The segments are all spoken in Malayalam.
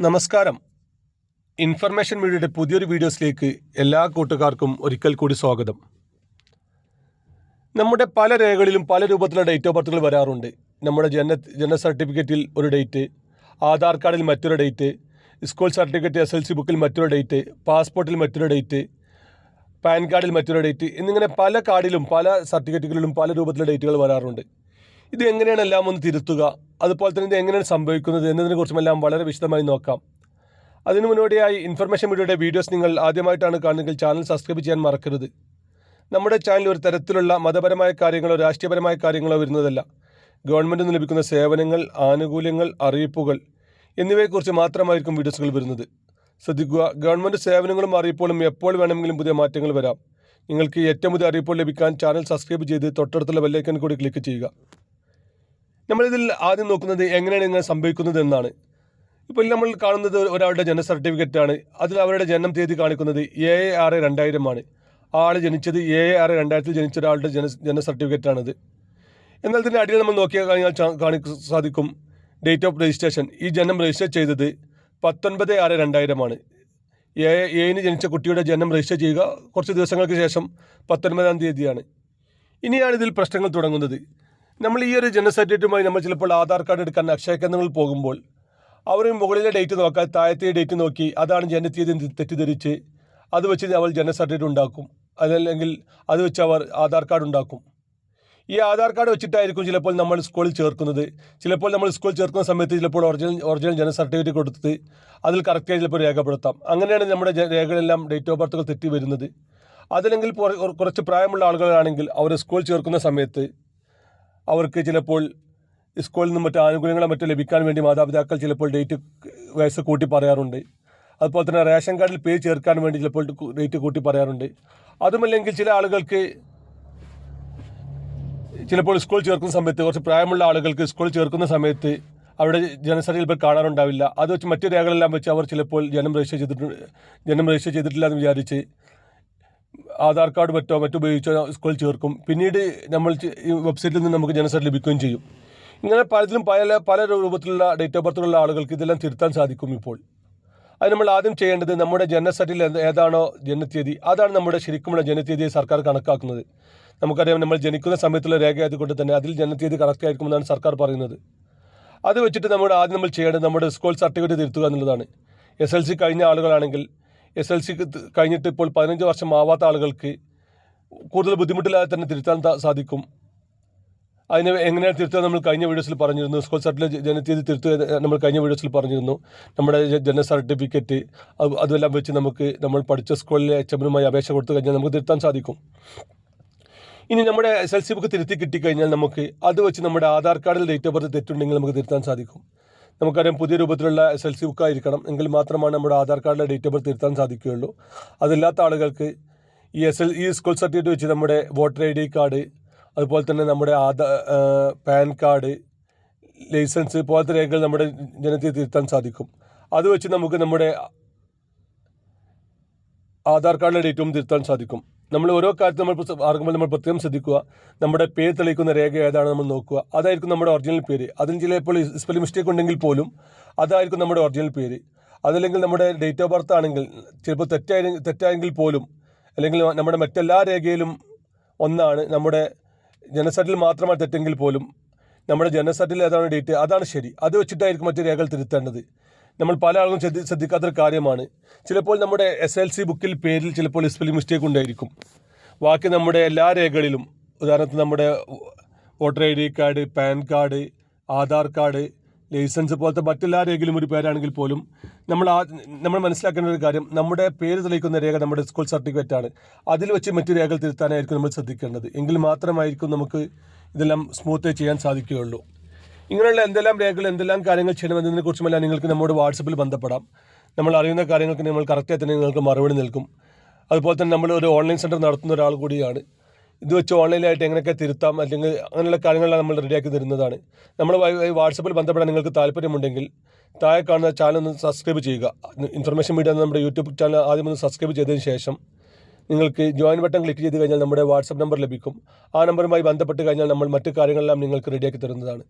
നമസ്കാരം. ഇൻഫർമേഷൻ മീഡിയയുടെ പുതിയൊരു വീഡിയോസിലേക്ക് എല്ലാ കൂട്ടുകാർക്കും ഒരിക്കൽ കൂടി സ്വാഗതം. നമ്മുടെ പല രേഖകളിലും പല രൂപത്തിലുള്ള ഡേറ്റ് ഓഫ് ബർത്തുകൾ വരാറുണ്ട്. നമ്മുടെ ജന ജനന സർട്ടിഫിക്കറ്റിൽ ഒരു ഡേറ്റ് ആധാർ കാർഡിൽ മറ്റൊരു date school certificate S L C ബുക്കിൽ മറ്റൊരു ഡേറ്റ് പാസ്പോർട്ടിൽ മറ്റൊരു ഡേറ്റ് പാൻ കാർഡിൽ മറ്റൊരു ഡേറ്റ് എന്നിങ്ങനെ പല കാർഡിലും പല സർട്ടിഫിക്കറ്റുകളിലും പല രൂപത്തിലുള്ള ഡേറ്റുകൾ വരാറുണ്ട്. ഇത് എങ്ങനെയാണ് എല്ലാം ഒന്ന് തിരുത്തുക? അതുപോലെ തന്നെ ഇത് എങ്ങനെയാണ് സംഭവിക്കുന്നത് എന്നതിനെക്കുറിച്ചുമെല്ലാം വളരെ വിശദമായി നോക്കാം. അതിനു മുന്നോടിയായി ഇൻഫർമേഷൻ വീഡിയോയുടെ വീഡിയോസ് നിങ്ങൾ ആദ്യമായിട്ടാണ് കാണുന്നതെങ്കിൽ ചാനൽ സബ്സ്ക്രൈബ് ചെയ്യാൻ മറക്കരുത്. നമ്മുടെ ചാനൽ ഒരു തരത്തിലുള്ള മതപരമായ കാര്യങ്ങളോ രാഷ്ട്രീയപരമായ കാര്യങ്ങളോ വരുന്നതല്ല. ഗവൺമെന്റ് ലഭിക്കുന്ന സേവനങ്ങൾ ആനുകൂല്യങ്ങൾ അറിയിപ്പുകൾ എന്നിവയെക്കുറിച്ച് മാത്രമായിരിക്കും വീഡിയോസുകൾ വരുന്നത്. ശ്രദ്ധിക്കുക ഗവൺമെന്റ് സേവനങ്ങളും അറിയിപ്പുകളും എപ്പോൾ വേണമെങ്കിലും പുതിയ മാറ്റങ്ങൾ വരാം. നിങ്ങൾക്ക് ഏറ്റവും പുതിയ അറിയിപ്പുകൾ ലഭിക്കാൻ ചാനൽ സബ്സ്ക്രൈബ് ചെയ്ത് തൊട്ടടുത്തുള്ള ബെല്ലൈക്കൻ കൂടി ക്ലിക്ക് ചെയ്യുക. നമ്മളിതിൽ ആദ്യം നോക്കുന്നത് എങ്ങനെയാണ് ഇങ്ങനെ സംഭവിക്കുന്നത് എന്നാണ്. ഇപ്പോൾ നമ്മൾ കാണുന്നത് ഒരാളുടെ ജനന സർട്ടിഫിക്കറ്റ് ആണ്. അതിൽ അവരുടെ ജനനം തീയതി കാണിക്കുന്നത് ഏഴ് ആറ് രണ്ടായിരമാണ് ആൾ ജനിച്ചത് ഏഴ് ആറ് രണ്ടായിരത്തിൽ ജനിച്ച ഒരാളുടെ ജന ജനന സർട്ടിഫിക്കറ്റ് ആണിത്. എന്നാൽ ഇതിന്റെ അടിയിൽ നമ്മൾ നോക്കിയാൽ കഴിഞ്ഞാൽ കാണിക്കാൻ സാധിക്കും. ഡേറ്റ് ഓഫ് രജിസ്ട്രേഷൻ ഈ ജനനം രജിസ്റ്റർ ചെയ്തത് പത്തൊൻപത് ആറ് രണ്ടായിരമാണ് ഏ ഏഴിന് ജനിച്ച കുട്ടിയുടെ ജനനം രജിസ്റ്റർ ചെയ്യുക കുറച്ച് ദിവസങ്ങൾക്ക് ശേഷം പത്തൊൻപതാം തീയതിയാണ്. ഇനിയാണ് ഇതിൽ പ്രശ്നങ്ങൾ തുടങ്ങുന്നത്. നമ്മൾ ഈ ഒരു ജനന സർട്ടിഫിക്കറ്റുമായി നമ്മൾ ചിലപ്പോൾ ആധാർ കാർഡ് എടുക്കാൻ അക്ഷയ കേന്ദ്രങ്ങളിൽ പോകുമ്പോൾ അവർ മുകളിലെ ഡേറ്റ് നോക്കാൻ താഴത്തെ ഡേറ്റ് നോക്കി അതാണ് എന്ന് തെറ്റിദ്ധരിച്ച് അത് വെച്ച് അവർ ജനന സർട്ടിഫിക്കറ്റ് ഉണ്ടാക്കും. അതല്ലെങ്കിൽ അത് വെച്ച് അവർ ആധാർ കാർഡ് ഉണ്ടാക്കും. ഈ ആധാർ കാർഡ് വെച്ചിട്ടായിരിക്കും ചിലപ്പോൾ നമ്മൾ സ്കൂളിൽ ചേർക്കുന്നത്. ചിലപ്പോൾ നമ്മൾ സ്കൂളിൽ ചേർക്കുന്ന സമയത്ത് ചിലപ്പോൾ ഒറിജിനൽ ഒറിജിനൽ ജനന സർട്ടിഫിക്കറ്റ് കൊടുത്ത് അതിൽ കറക്റ്റായി ചിലപ്പോൾ രേഖപ്പെടുത്താം. അങ്ങനെയാണ് നമ്മുടെ രേഖകളെല്ലാം ഡേറ്റ് ഓഫ് ബർത്തുകൾ തെറ്റി വരുന്നത്. അതല്ലെങ്കിൽ കുറച്ച് പ്രായമുള്ള ആളുകളാണെങ്കിൽ അവർ സ്കൂളിൽ ചേർക്കുന്ന സമയത്ത് അവർക്ക് ചിലപ്പോൾ സ്കൂളിൽ നിന്നും മറ്റു ആനുകൂല്യങ്ങളോ മറ്റോ ലഭിക്കാൻ വേണ്ടി മാതാപിതാക്കൾ ചിലപ്പോൾ ഡേറ്റ് വയസ്സ് കൂട്ടി പറയാറുണ്ട്. അതുപോലെ തന്നെ റേഷൻ കാർഡിൽ പേര് ചേർക്കാൻ വേണ്ടി ചിലപ്പോൾ ഡേറ്റ് കൂട്ടി പറയാറുണ്ട്. അതുമല്ലെങ്കിൽ ചില ആളുകൾക്ക് ചിലപ്പോൾ സ്കൂൾ ചേർക്കുന്ന സമയത്ത് കുറച്ച് പ്രായമുള്ള ആളുകൾക്ക് സ്കൂൾ ചേർക്കുന്ന സമയത്ത് അവിടെ ജനസംഖ്യ ഇപ്പോൾ കാണാറുണ്ടാവില്ല. അത് വെച്ച് മറ്റു രേഖകളെല്ലാം വെച്ച് അവർ ചിലപ്പോൾ ജനം രജിസ്റ്റർ ചെയ്തിട്ടുണ്ട് ജനം രജിസ്റ്റർ ചെയ്തിട്ടില്ല എന്ന് വിചാരിച്ച് ആധാർ കാർഡ് മറ്റോ മറ്റോ ഉപയോഗിച്ചോ സ്കൂളിൽ ചേർക്കും. പിന്നീട് നമ്മൾ ഈ വെബ്സൈറ്റിൽ നിന്ന് നമുക്ക് ജനസംഖ്യ ലഭിക്കുകയും ചെയ്യും. ഇങ്ങനെ പലതിലും പല പല രൂപത്തിലുള്ള ഡേറ്റ് ഓഫ് ബർത്തിലുള്ള ആളുകൾക്ക് ഇതെല്ലാം തിരുത്താൻ സാധിക്കും ഇപ്പോൾ. അത് നമ്മൾ ആദ്യം ചെയ്യേണ്ടത് നമ്മുടെ ജനസറ്റിൽ ഏതാണോ ജനത്തീയതി അതാണ് നമ്മുടെ ശരിക്കുമുള്ള ജനത്തീയതിയെ സർക്കാർ കണക്കാക്കുന്നത്. നമുക്കറിയാം നമ്മൾ ജനിക്കുന്ന സമയത്തുള്ള രേഖ ആയതുകൊണ്ട് തന്നെ അതിൽ ജനത്തീയതി കണക്കായിരിക്കുമെന്നാണ് സർക്കാർ പറയുന്നത്. അത് വെച്ചിട്ട് നമ്മുടെ ആദ്യം നമ്മൾ ചെയ്യേണ്ടത് നമ്മുടെ സ്കൂൾ സർട്ടിഫിക്കറ്റ് തിരുത്തുക എന്നുള്ളതാണ്. എസ് എൽ സി കഴിഞ്ഞ ആളുകളാണെങ്കിൽ എസ് എൽ സിക്ക് കഴിഞ്ഞിട്ട് ഇപ്പോൾ പതിനഞ്ച് വർഷം ആവാത്ത ആളുകൾക്ക് കൂടുതൽ ബുദ്ധിമുട്ടില്ലാതെ തന്നെ തിരുത്താൻ സാധിക്കും. അതിനെ എങ്ങനെയാണ് തിരുത്തുക നമ്മൾ കഴിഞ്ഞ വീഡിയോസിൽ പറഞ്ഞിരുന്നു. സ്കൂൾ സർട്ടിഫിക്കറ്റ് ജനതീയതി തിരുത്തുക നമ്മൾ കഴിഞ്ഞ വീഡിയോസിൽ പറഞ്ഞിരുന്നു. നമ്മുടെ ജനന സർട്ടിഫിക്കറ്റ് അത് അതെല്ലാം വെച്ച് നമുക്ക് നമ്മൾ പഠിച്ച സ്കൂളിലെ എച്ച് എമ്മിനുമായി അപേക്ഷ കൊടുത്തു കഴിഞ്ഞാൽ നമുക്ക് തിരുത്താൻ സാധിക്കും. ഇനി നമ്മുടെ എസ് എൽ സി ബുക്ക് തിരുത്തി കിട്ടിക്കഴിഞ്ഞാൽ നമുക്ക് അത് വെച്ച് നമ്മുടെ ആധാർ കാർഡിൽ ഡേറ്റ് ഓഫ് ബർത്ത് തെറ്റുണ്ടെങ്കിൽ നമുക്ക് തിരുത്താൻ സാധിക്കും. നമുക്കറിയാം പുതിയ രൂപത്തിലുള്ള എസ് എൽ സി ബുക്ക് ആയിരിക്കണം. എങ്കിൽ മാത്രമാണ് നമ്മുടെ ആധാർ കാർഡിലെ ഡേറ്റ് ഓഫ് ബർത്ത് തിരുത്താൻ സാധിക്കുകയുള്ളൂ. അതില്ലാത്ത ആളുകൾക്ക് ഈ എസ് എൽ ഈ സ്കൂൾ സർട്ടിഫിക്കറ്റ് വെച്ച് നമ്മുടെ വോട്ടർ ഐ ഡി കാർഡ് അതുപോലെ തന്നെ നമ്മുടെ ആധാർ പാൻ കാർഡ് ലൈസൻസ് പോലത്തെ രേഖകൾ നമ്മുടെ ജനത്തിൽ തിരുത്താൻ സാധിക്കും. അത് വെച്ച് നമുക്ക് നമ്മുടെ ആധാർ കാർഡിലെ ഡേറ്റും തിരുത്താൻ സാധിക്കും. നമ്മൾ ഓരോ കാര്യത്തിൽ നമ്മൾ ആർക്കുമ്പോൾ നമ്മൾ പ്രത്യേകം ശ്രദ്ധിക്കുക. നമ്മുടെ പേര് തെളിയിക്കുന്ന രേഖ ഏതാണ് നമ്മൾ നോക്കുക. അതായിരിക്കും നമ്മുടെ ഒറിജിനൽ പേര്. അതിന് ചിലപ്പോൾ സ്പെല്ലിംഗ് മിസ്റ്റേക്ക് ഉണ്ടെങ്കിൽ പോലും അതായിരിക്കും നമ്മുടെ ഒറിജിനൽ പേര്. അതല്ലെങ്കിൽ നമ്മുടെ ഡേറ്റ് ഓഫ് ബർത്ത് ആണെങ്കിൽ ചിലപ്പോൾ തെറ്റായ തെറ്റായെങ്കിൽ പോലും അല്ലെങ്കിൽ നമ്മുടെ മറ്റെല്ലാ രേഖയിലും ഒന്നാണ് നമ്മുടെ ജനസറ്റിൽ മാത്രമാണ് തെറ്റെങ്കിൽ പോലും നമ്മുടെ ജനസറ്റിൽ ഏതാണ് ഡേറ്റ് അതാണ് ശരി. അത് വെച്ചിട്ടായിരിക്കും മറ്റു രേഖകൾ തിരുത്തേണ്ടത്. നമ്മൾ പല ആളുകളും ശ്രദ്ധി ശ്രദ്ധിക്കാത്തൊരു കാര്യമാണ്. ചിലപ്പോൾ നമ്മുടെ എസ് എൽ സി ബുക്കിൽ പേരിൽ ചിലപ്പോൾ സ്പെല്ലിംഗ് മിസ്റ്റേക്ക് ഉണ്ടായിരിക്കും. ബാക്കി നമ്മുടെ എല്ലാ രേഖകളിലും ഉദാഹരണത്തിന് നമ്മുടെ voter I D card PAN card Aadhaar card licence പോലത്തെ മറ്റെല്ലാ രേഖയിലും ഒരു പേരാണെങ്കിൽ പോലും നമ്മൾ ആ നമ്മൾ മനസ്സിലാക്കേണ്ട ഒരു കാര്യം നമ്മുടെ പേര് തെളിയിക്കുന്ന രേഖ നമ്മുടെ സ്കൂൾ സർട്ടിഫിക്കറ്റ് ആണ്. അതിൽ വെച്ച് മറ്റ് രേഖകൾ തിരുത്താനായിരിക്കും നമ്മൾ ശ്രദ്ധിക്കേണ്ടത്. എങ്കിൽ മാത്രമായിരിക്കും നമുക്ക് ഇതെല്ലാം സ്മൂത്തായി ചെയ്യാൻ സാധിക്കുകയുള്ളൂ. ഇങ്ങനെയുള്ള എന്തെല്ലാം രേഖകൾ എന്തെല്ലാം കാര്യങ്ങൾ ചെയ്യണമെന്നതിനെ കുറിച്ചുമെല്ലാം നിങ്ങൾക്ക് നമ്മുടെ വാട്സപ്പിൽ ബന്ധപ്പെടാം. നമ്മൾ അറിയുന്ന കാര്യങ്ങൾക്ക് നമ്മൾ കറക്റ്റായി തന്നെ നിങ്ങൾക്ക് മറുപടി നൽകും. അതുപോലെ തന്നെ നമ്മൾ ഒരു ഓൺലൈൻ സെന്റർ നടത്തുന്ന ഒരാൾ കൂടിയാണ്. ഇത് വെച്ച് ഓൺലൈനായിട്ട് എങ്ങനെയൊക്കെ തിരുത്താം അല്ലെങ്കിൽ അങ്ങനെയുള്ള കാര്യങ്ങളെല്ലാം നമ്മൾ റെഡിയാക്കി തരുന്നതാണ്. നമ്മൾ വാട്സപ്പിൽ ബന്ധപ്പെടാൻ നിങ്ങൾക്ക് താല്പര്യമുണ്ടെങ്കിൽ താഴെ കാണുന്ന ചാനൽ ഒന്ന് സബ്സ്ക്രൈബ് ചെയ്യുക. ഇൻഫർമേഷൻ മീഡിയ നമ്മുടെ യൂട്യൂബ് ചാനൽ ആദ്യം ഒന്ന് സബ്സ്ക്രൈബ് ചെയ്തതിന് ശേഷം നിങ്ങൾക്ക് ജോയിൻ ബട്ടൺ ക്ലിക്ക് ചെയ്ത് കഴിഞ്ഞാൽ നമ്മുടെ വാട്സപ്പ് നമ്പർ ലഭിക്കും. ആ നമ്പറുമായി ബന്ധപ്പെട്ട് കഴിഞ്ഞാൽ നമ്മൾ മറ്റു കാര്യങ്ങളെല്ലാം നിങ്ങൾക്ക് റെഡിയാക്കി തരുന്നതാണ്.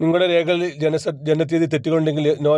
നിങ്ങളുടെ രേഖകളിൽ ജനസ ജനതീയതി തെറ്റുകളുണ്ടെങ്കിൽ നോ